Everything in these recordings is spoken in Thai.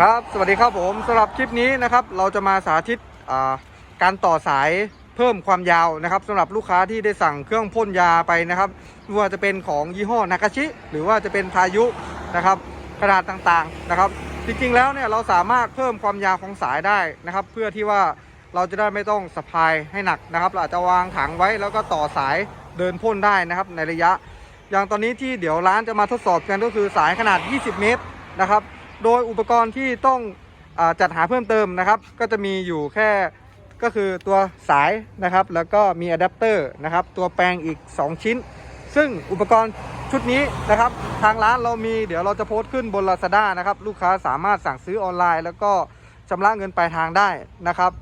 ครับสวัสดีครับผมสำหรับคลิปนี้นะครับเราจะมาสาธิตการต่อสายเพิ่มความยาวนะครับสำหรับลูกค้าที่ได้สั่งเครื่องพ่นยาไปนะครับไม่ว่าจะเป็นของยี่ห้อนากาชิ หรือว่าจะเป็นพายุนะครับขนาดต่างๆนะครับ จริงๆแล้วเนี่ยเราสามารถเพิ่มความยาวของสายได้นะครับ เพื่อที่ว่าเราจะได้ไม่ต้องสะพายให้หนักนะครับ เราอาจจะวางถังไว้แล้วก็ต่อสายเดินพ่นได้นะครับในระยะ อย่างตอนนี้ที่เดี๋ยวร้านจะมาทดสอบกันก็คือสายขนาด 20 เมตรนะครับ โดยอุปกรณ์ที่ต้องอจัดหาเพิ่มเติมนะครับ ก็จะมีอยู่แค่ก็คือตัวสายนะครับ แล้วก็มีอะแดปเตอร์นะครับ ตัวแปลงอีก 2 ชิ้น ซึ่งอุปกรณ์ชุดนี้นะครับ ทางร้านเรามีเดี๋ยวเราจะโพสต์ขึ้นบน Lazada นะครับ ลูกค้าสามารถสั่งซื้อออนไลน์ แล้วก็ชำระเงินปลายทางได้นะครับ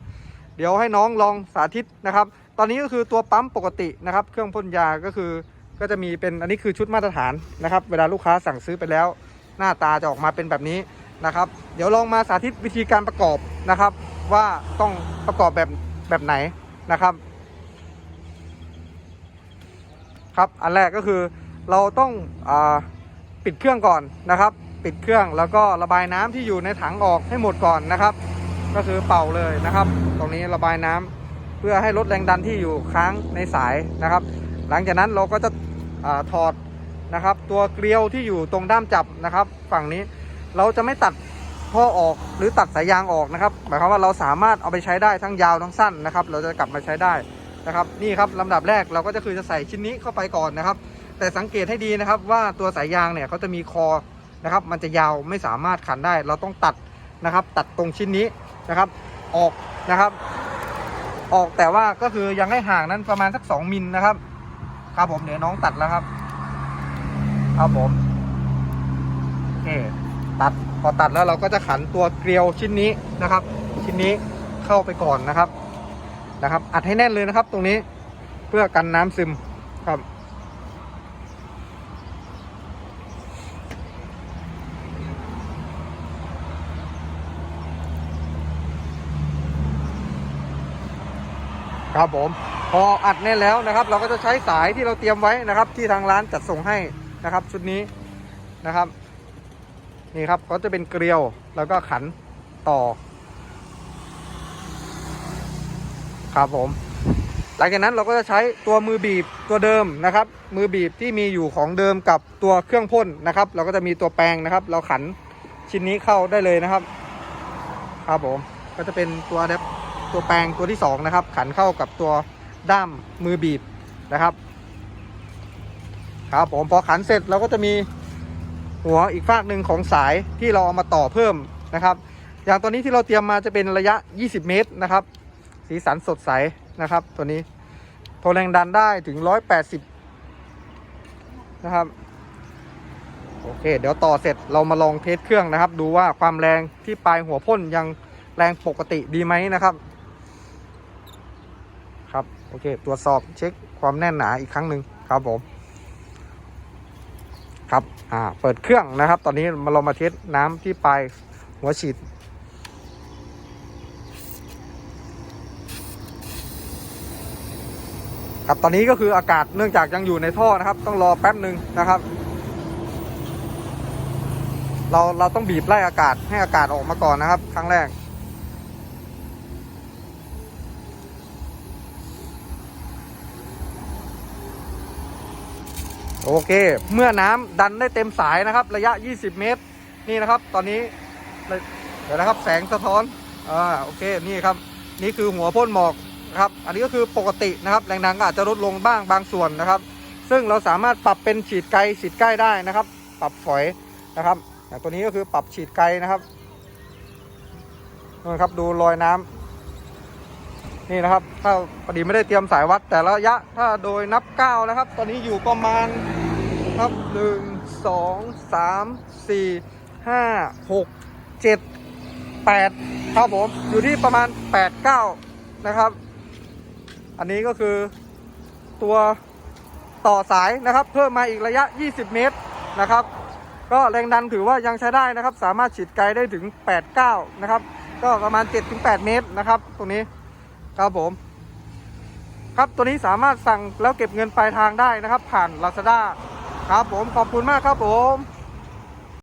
เดี๋ยวให้น้องลองสาธิตนะครับ ตอนนี้ก็คือตัวปั๊มปกตินะครับ เครื่องพ่นยาก็คือก็จะมีเป็นอันนี้คือชุดมาตรฐานนะครับ เวลาลูกค้าสั่งซื้อไปแล้ว หน้าตาจะออกมาเป็นแบบนี้นะครับ เดี๋ยวลองมาสาธิตวิธีการประกอบนะครับ ว่าต้องประกอบแบบแบบไหนนะครับ ครับอันแรกก็คือเราต้องอปิดเครื่องก่อนนะครับ ปิดเครื่องแล้วก็ระบายน้ำที่อยู่ในถังออกให้หมดก่อนนะครับ ก็คือเป่าเลยนะครับ ตรงนี้ระบายน้ำเพื่อให้ลดแรงดันที่อยู่ค้างในสายนะครับ หลังจากนั้นเราก็จะอถอด นะครับ ตัวเกลียวที่อยู่ตรงด้ามจับนะครับ ฝั่งนี้เราจะไม่ตัดท่อออกหรือตัดสายยางออกนะครับ หมายความว่าเราสามารถเอาไปใช้ได้ทั้งยาวทั้งสั้นนะครับ เราจะกลับมาใช้ได้นะครับนี่ครับลำดับแรกเราก็จะคือจะใส่ชิ้นนี้เข้าไปก่อนนะครับ แต่สังเกตให้ดีนะครับว่าตัวสายยางเนี่ยเขาจะมีคอนะครับ มันจะยาวไม่สามารถขันได้ เราต้องตัดนะครับ ตัดตรงชิ้นนี้นะครับ ออกนะครับ ออกแต่ว่าก็คือยังให้ห่างนั้นประมาณสัก 2มิลนะครับครับผมเดี๋ยวน้องตัดแล้วครับ ครับผมโอเคตัดพอตัดแล้วเราก็จะขันตัวเกลียวชิ้นนี้นะครับ ชิ้นนี้เข้าไปก่อนนะครับนะครับ อัดให้แน่นเลยนะครับ ตรงนี้เพื่อกันน้ำซึมครับ ครับผมพออัดแน่นแล้วนะครับ เราก็จะใช้สายที่เราเตรียมไว้นะครับ ที่ทางร้านจัดส่งให้ นะครับ ชุดนี้นะครับ นี่ครับเขาจะเป็นเกลียวแล้วก็ขันต่อ ครับผม หลังจากนั้นเราก็จะใช้ตัวมือบีบตัวเดิมนะครับ มือบีบที่มีอยู่ของเดิมกับตัวเครื่องพ่นนะครับ เราก็จะมีตัวแปรงนะครับ เราขันชิ้นนี้เข้าได้เลยนะครับ ครับผมก็จะเป็นตัวแดปตัวแปรงตัวที่สองนะครับ ขันเข้ากับตัวด้ามมือบีบนะครับ ครับผมพอขันเสร็จเราก็จะมีหัวอีกฝากหนึ่งของสายที่เราเอามาต่อเพิ่มนะครับ อย่างตัวนี้ที่เราเตรียมมาจะเป็นระยะ 20 เมตรนะครับ สีสันสดใสนะครับ ตัวนี้ทนแรงดันได้ถึง 180 นะครับโอเค เดี๋ยวต่อเสร็จเรามาลองเทสเครื่องนะครับ ดูว่าความแรงที่ปลายหัวพ่นยังแรงปกติดีไหมนะครับ ครับ โอเค ตรวจสอบเช็คความแน่นหนาอีกครั้งหนึ่งครับผม ครับอ่าเปิดเครื่องนะครับ ตอนนี้มาเรามาเทสน้ำที่ปลายหัวฉีด ครับตอนนี้ก็คืออากาศเนื่องจากยังอยู่ในท่อนะครับ ต้องรอแป๊บหนึ่งนะครับ เราเราต้องบีบไล่อากาศให้อากาศออกมาก่อนนะครับ ครั้งแรก โอเค เมื่อน้ำดันได้เต็มสายนะครับ ระยะ 20 เมตร นี่นะครับ ตอนนี้เดี๋ยวนะครับ แสงสะท้อน อ่า โอเค นี่ครับ นี่คือหัวพ่นหมอกนะครับ อันนี้ก็คือปกตินะครับ แรงดันก็อาจจะลดลงบ้างบางส่วนนะครับ ซึ่งเราสามารถปรับเป็นฉีดไกลฉีดใกล้ได้นะครับ ปรับฝอยนะครับอย่างตัวนี้ก็คือปรับฉีดไกลนะครับนู่นครับ ดูรอยน้ำนี่นะครับ ถ้าพอดีไม่ได้เตรียมสายวัดแต่ระยะ ถ้าโดยนับก้าวนะครับ ตอนนี้อยู่ประมาณ ครับหนึ่งสองสามสี่ห้าหกเจ็ดแปดครับผม อยู่ที่ประมาณแปดเก้านะครับ อันนี้ก็คือตัวต่อสายนะครับ เพิ่มมาอีกระยะ 20 เมตรนะครับ ก็แรงดันถือว่ายังใช้ได้นะครับ สามารถฉีดไกลได้ถึง 8 9 นะครับ ก็ประมาณ 7-8 เมตรนะครับ ตรงนี้ครับผม ครับตัวนี้สามารถสั่งแล้วเก็บเงินปลายทางได้นะครับ ผ่าน Lazada ครับผมขอบคุณมากครับผม